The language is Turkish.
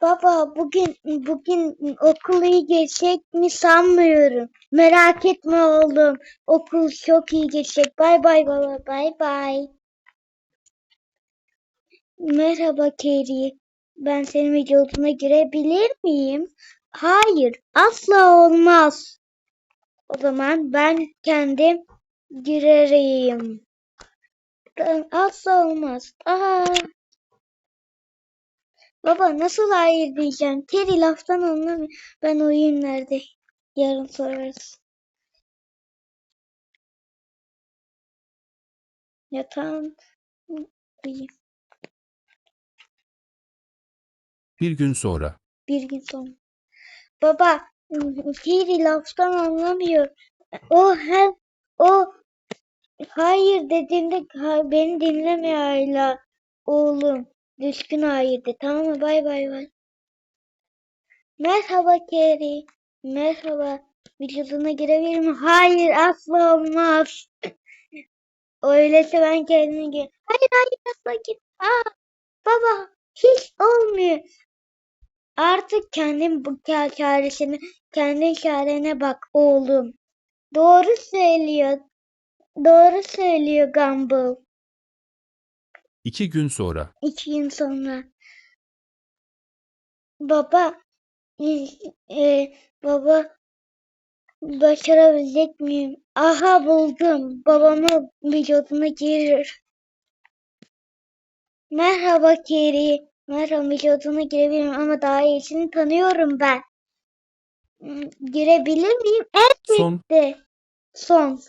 Baba bugün bugün okul iyi geçecek mi sanmıyorum. Merak etme oğlum. Okul çok iyi geçecek. Bay bay baba. Bay bay. Merhaba Keri. Ben senin vücuduna girebilir miyim? Hayır, asla olmaz. O zaman ben kendim girerim. Ben- Asla olmaz. Aa. Baba nasıl hayır diyeceğim? Keri laftan anlamıyor. Ben uyuyayım nerede? Yarın sorarız. Yatağın uyuyayım. Bir gün sonra. Bir gün sonra. Baba, Keri laftan anlamıyor. O her o hayır dediğimde ha- beni dinlemiyor hala. Oğlum, düşkün hayır de. Tamam mı? Bay bay bay. Merhaba Keri. Merhaba. Vücuduna girebilir miyim? Hayır, asla olmaz. Öyleyse ben kendime gir. Hayır, hayır, asla git. Aa, baba, hiç olmuyor. Artık kendin bu çaresine, kendi çarene bak oğlum. Doğru söylüyor. Doğru söylüyor Gumball. İki gün sonra. İki gün sonra. Baba, e, baba başarabilecek miyim? Aha buldum. Babamı vücuduna girir. Merhaba Keri. Merhaba vücuduna girebilirim ama daha iyisini tanıyorum ben. Hmm, Girebilir miyim? Son De. Son.